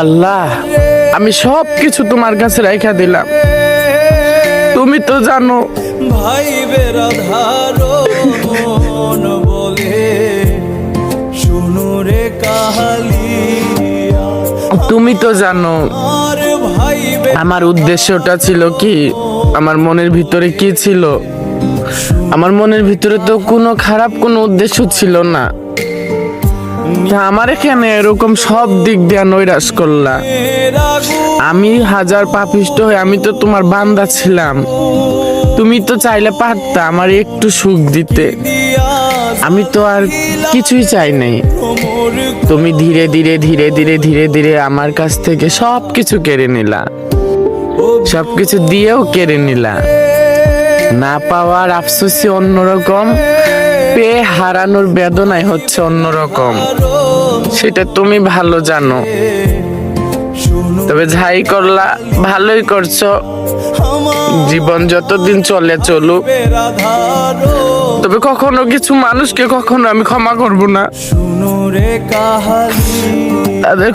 আল্লাহ আমি সব কিছু তোমার কাছে রেখা দিলাম। তুমি তো জানো। ভাই বেরাধারো মন বলে শুনো রে কাহালিয়া। তুমি তো জানো। আমার উদ্দেশ্যটা ছিল কি? আমার মনের ভিতরে কি ছিল? আমার মনের ভিতরে তো কোনো খারাপ কোনো উদ্দেশ্য ছিল না। আমার এখানে এরকম সব দিক দিয়ে নৈরাশ করলা। আমি হাজার পাপিষ্ট হয়ে আমি তো তোমার বান্দা ছিলাম। তুমি তো চাইলে পারতা আমার একটু সুখ দিতে। আমি তো আর কিছুই চাই নাই। তুমি ধীরে ধীরে ধীরে ধীরে ধীরে ধীরে আমার কাছ থেকে সব কিছু কেড়ে নিলা। সব কিছু দিয়েও কেড়ে নিলা। না পাওয়ার আফসোসই অন্যরকম। পেয়ে হারানোর বেদনাই হচ্ছে অন্যরকম। সেটা তুমি ভালো জানো। তবে যাই করলা ভালোই করছ। জীবন যতদিন চলে চলুক। তবে কখনো কিছু মানুষকে কখনো আমি ক্ষমা করব না। তাদের